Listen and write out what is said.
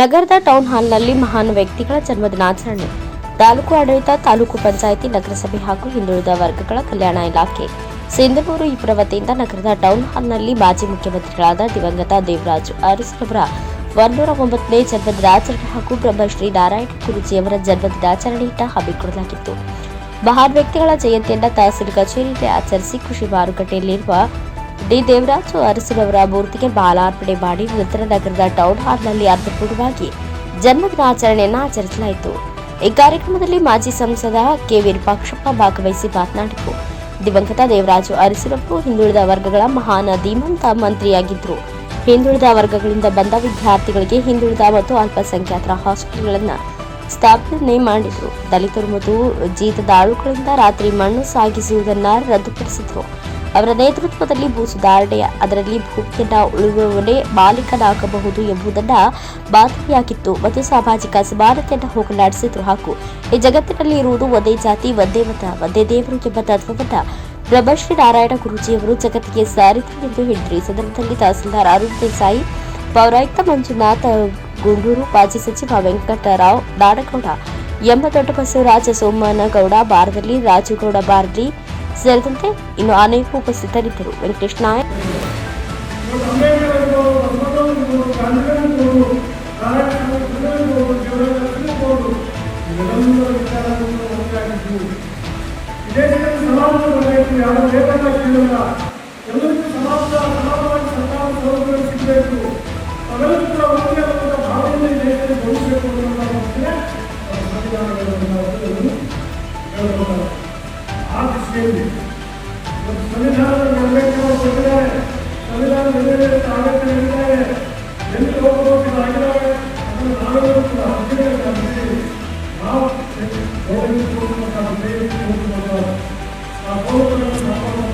ನಗರದ ಟೌನ್ ಹಾಲ್ನಲ್ಲಿ ಮಹಾನ್ ವ್ಯಕ್ತಿಗಳ ಜನ್ಮದಿನಾಚರಣೆ ತಾಲೂಕು ಆಡಳಿತ, ತಾಲೂಕು ಪಂಚಾಯಿತಿ, ನಗರಸಭೆ ಹಾಗೂ ಹಿಂದುಳಿದ ವರ್ಗಗಳ ಕಲ್ಯಾಣ ಇಲಾಖೆ. ಸಿಂಧನೂರು ಇಬ್ಬರ ವತಿಯಿಂದ ನಗರದ ಟೌನ್ ಹಾಲ್ನಲ್ಲಿ ಮಾಜಿ ಮುಖ್ಯಮಂತ್ರಿಗಳಾದ ದಿವಂಗತ ದೇವರಾಜು ಅರಸರವರ ಒಂದೂರ ಒಂಬತ್ತನೇ ಜನ್ಮದಿನಾಚರಣೆ ಹಾಗೂ ಬ್ರಹ್ಮಶ್ರೀ ನಾರಾಯಣ ಗುರುಜಿಯವರ ಜನ್ಮದಿನಾಚರಣೆಯಿಂದ ಹಮ್ಮಿಕೊಳ್ಳಲಾಗಿತ್ತು. ಮಹಾನ್ ವ್ಯಕ್ತಿಗಳ ಜಯಂತಿಯನ್ನ ತಹಸೀಲ್ ಕಚೇರಿಯಲ್ಲಿ ಆಚರಿಸಿ ಕೃಷಿ ಮಾರುಕಟ್ಟೆಯಲ್ಲಿರುವ ಡಿ ದೇವರಾಜು ಅರಸರವರ ಮೂರ್ತಿಗೆ ಬಾಲಾರ್ಪಣೆ ಮಾಡಿ ನಂತರ ನಗರದ ಟೌನ್ ಹಾಲ್ನಲ್ಲಿ ಅರ್ಥಪೂರ್ಣವಾಗಿ ಜನ್ಮದಿನಾಚರಣೆಯನ್ನು ಆಚರಿಸಲಾಯಿತು. ಈ ಕಾರ್ಯಕ್ರಮದಲ್ಲಿ ಮಾಜಿ ಸಂಸದ ಕೆ ವಿರೂಪಾಕ್ಷಪ್ಪ ಭಾಗವಹಿಸಿ ಮಾತನಾಡಿದರು. ದಿವಂಗತ ದೇವರಾಜು ಅರಸರವರು ಹಿಂದುಳಿದ ವರ್ಗಗಳ ಮಹಾನ್ ಧೀಮಂತ ಮಂತ್ರಿಯಾಗಿದ್ದರು. ಹಿಂದುಳಿದ ವರ್ಗಗಳಿಂದ ಬಂದ ವಿದ್ಯಾರ್ಥಿಗಳಿಗೆ ಹಿಂದುಳಿದ ಮತ್ತು ಅಲ್ಪಸಂಖ್ಯಾತರ ಹಾಸ್ಟೆಲ್ಗಳನ್ನು ಸ್ಥಾಪನೆ ಮಾಡಿದರು. ದಲಿತರು ಮತ್ತು ಜೀತದಾಳುಗಳಿಂದ ರಾತ್ರಿ ಮಣ್ಣು ಸಾಗಿಸುವುದನ್ನು ರದ್ದುಪಡಿಸಿದರು. ಅವರ ನೇತೃತ್ವದಲ್ಲಿ ಭೂ ಸುಧಾರಣೆ ಅದರಲ್ಲಿ ಭೂಮಿಯನ್ನ ಉಳಿಯುವವನೇ ಮಾಲೀಕನಾಗಬಹುದು ಎಂಬುದನ್ನ ಮಾದರಿಯಾಗಿತ್ತು. ಮತ್ತು ಸಾಮಾಜಿಕ ಸಮಾನತೆಯನ್ನು ಹೋಗಲಾಡಿಸಿದ್ರು ಹಾಕು ಈ ಜಗತ್ತಿನಲ್ಲಿ ಇರುವುದು ಒಂದೇ ಜಾತಿ, ಒಂದೇ ಮತ, ಒಂದೇ ದೇವರು ಎಂಬ ತತ್ವವನ್ನ ಬ್ರಹ್ಮಶ್ರೀ ನಾರಾಯಣ ಗುರೂಜಿಯವರು ಜಗತ್ತಿಗೆ ಸಾರಿದ್ರು ಎಂದು ಹೇಳಿದರು. ಈ ಸಂದರ್ಭದಲ್ಲಿ ತಹಸೀಲ್ದಾರ್ ಅರುಣ್ ದೇಸಾಯಿ, ಪೌರಾಯುಕ್ತ ಮಂಜುನಾಥ್ ಗುಂಡೂರು, ಮಾಜಿ ಸಚಿವ ವೆಂಕಟರಾವ್ ನಾಡಗೌಡ, ಎಂಬ ದೊಡ್ಡ ಬಸವರಾಜ ಸೋಮನಗೌಡ ಬಾರದಲ್ಲಿ, ರಾಜುಗೌಡ ಬಾರ್ಲಿ ಸೇರಿದಂತೆ ಇನ್ನು ಅನೇಕ ಉಪಸ್ಥಿತರಿದ್ದರು. ವೆಂಕಟೇಶ್ ನಾಯಕ್. ಅಂಬೇಡ್ಕರ್ आप इसलिए संविधान में अंबेडकर संविधान संविधान निर्णय स्वागत निर्णय है इन लोगों को आगे अपने भागों को हासिल करते हैं आप लोगों को करते हैं आप लोगों को